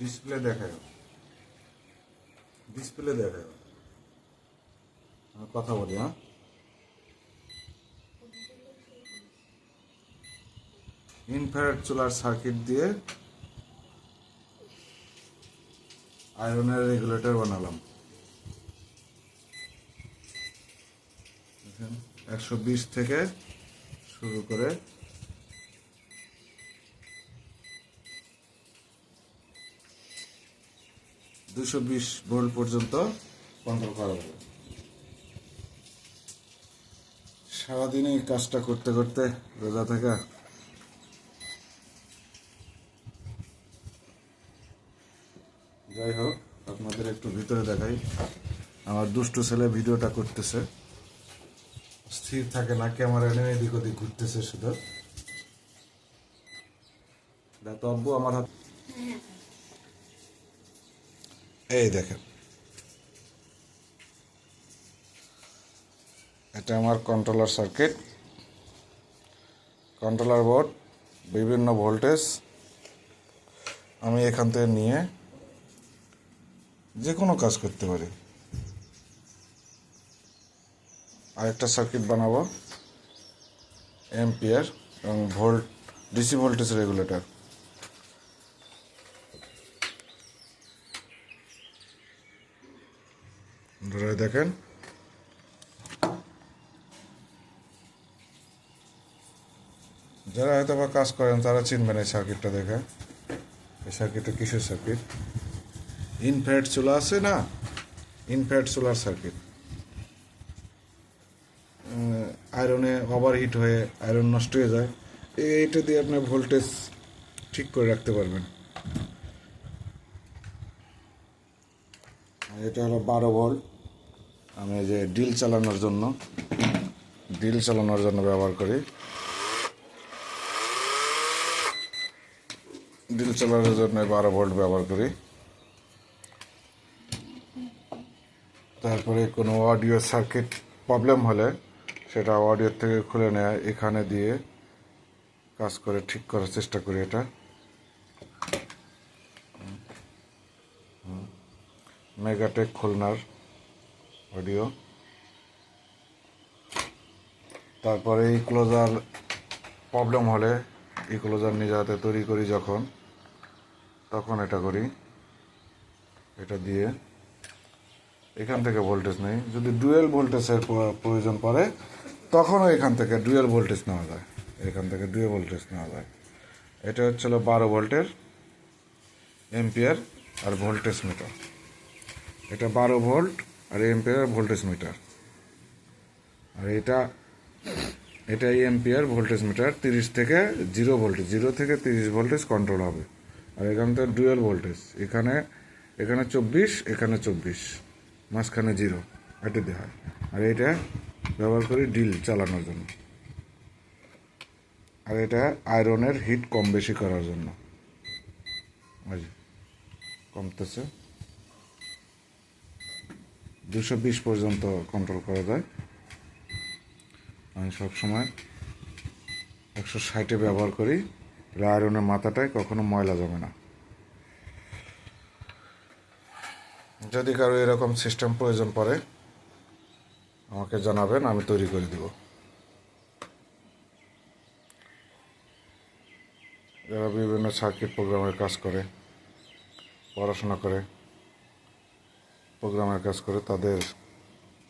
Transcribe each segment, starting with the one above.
Display দেখায়। Display দেখায়। আমি কথা বলি হ্যাঁ? ইনফ্রারেড চুলার সার্কিট দিয়ে আয়রনের রেগুলেটর বানালাম। একশো বিশ থেকে শুরু করে দুশো বিশ ভোল্ট পর্যন্ত কন্ট্রোল করা যাবে। সারাদিন এই কাজটা করতে করতে রোজা থাকা যাই হোক, আপনাদের একটু ভিতরে দেখাই। আমার দুষ্টু ছেলে ভিডিওটা করতেছে। স্থির থাকে না ক্যামেরা নিয়ে এদিক ওদিক ঘুরতেছে শুধু। দেখ আব্বু আমার হাত এই দেখেন। এটা আমার কন্ট্রোলার সার্কিট কন্ট্রোলার বোর্ড বিভিন্ন ভোল্টেজ আমি এখান থেকে নিয়ে যে কোনো কাজ করতে পারি। আরেকটা সার্কিট বানাবো। এম্পিয়ার এবং ভোল্ট ডিসি ভোল্টেজ রেগুলেটর ধরে দেখেন। যারা হয়তো কাজ করেন, তারা চিনবেন এই সার্কিটটা দেখে। এই সার্কিটটা কিসের সার্কিট ইনফ্যাট চুলা আছে না? ইনফ্যাট চুলার সার্কিট আয়রনে ওভারহিট হয়ে আয়রন নষ্ট হয়ে যায়। এইটা দিয়ে আপনি ভোল্টেজ ঠিক করে রাখতে পারবেন। এটা হলো বারো ভোল্ট আমি যে ডিল চালানোর জন্য, ডিল চালানোর জন্য ব্যবহার করি। ডিল চালানোর জন্য বারো ভোল্ট ব্যবহার করি। তারপরে কোনো অডিও সার্কিট প্রবলেম হলে সেটা অডিও থেকে খুলে নেয়, এখানে দিয়ে কাজ করে ঠিক করার চেষ্টা করি এটা। মেগাটেক খুলনার অডিও। তারপরে এই ক্লোজার প্রবলেম হলে, এই ক্লোজার নিজে হাতে তৈরি করি যখন, তখন এটা করি। এটা দিয়ে, এখান থেকে ভোল্টেজ নেই। যদি ডুয়েল ভোল্টেজের প্রয়োজন পড়ে, তখনও এখান থেকে ডুয়েল ভোল্টেজ নেওয়া যায়। এখান থেকে ডুয়েল ভোল্টেজ নেওয়া যায়। এটা হচ্ছিল বারো ভোল্টের এম্পিয়ার আর ভোল্টেজ মিটার এটা বারো ভোল্ট আর এম্পিয়ার ভোল্টেজ মিটার আর এটা এটা এম্পিয়ার ভোল্টেজ মিটার তিরিশ থেকে জিরো ভোল্টেজ জিরো থেকে তিরিশ ভোল্টেজ কন্ট্রোল হবে। আর এখান থেকে ডুয়েল ভোল্টেজ এখানে এখানে চব্বিশ এখানে চব্বিশ, মাঝখানে জিরো এটা দেওয়া হয় আর এটা ব্যবহার করি ডিল চালানোর জন্য। আর এটা আয়রনের হিট কম বেশি করার জন্য। কমতেছে। দুশো বিশ পর্যন্ত কন্ট্রোল করা যায়। আমি সবসময় একশো ষাটে ব্যবহার করি। তাহলে আয়রনের মাথাটায় কখনো ময়লা যাবে না। যদি কারও এরকম সিস্টেম প্রয়োজন পড়ে, আমাকে জানাবেন, আমি তৈরি করে দেব। যারা বিভিন্ন সার্কিট প্রোগ্রামের কাজ করে, পড়াশোনা করে প্রোগ্রামের কাজ করে, তাদের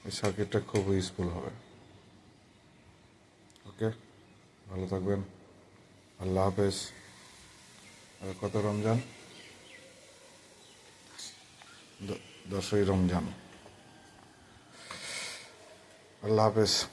এই সার্কিটটা খুব ইউজফুল হবে। ওকে ভালো থাকবেন। আল্লাহ হাফেজ। আর কত রমজান? দশই রমজান। আল্লাহ হাফেজ।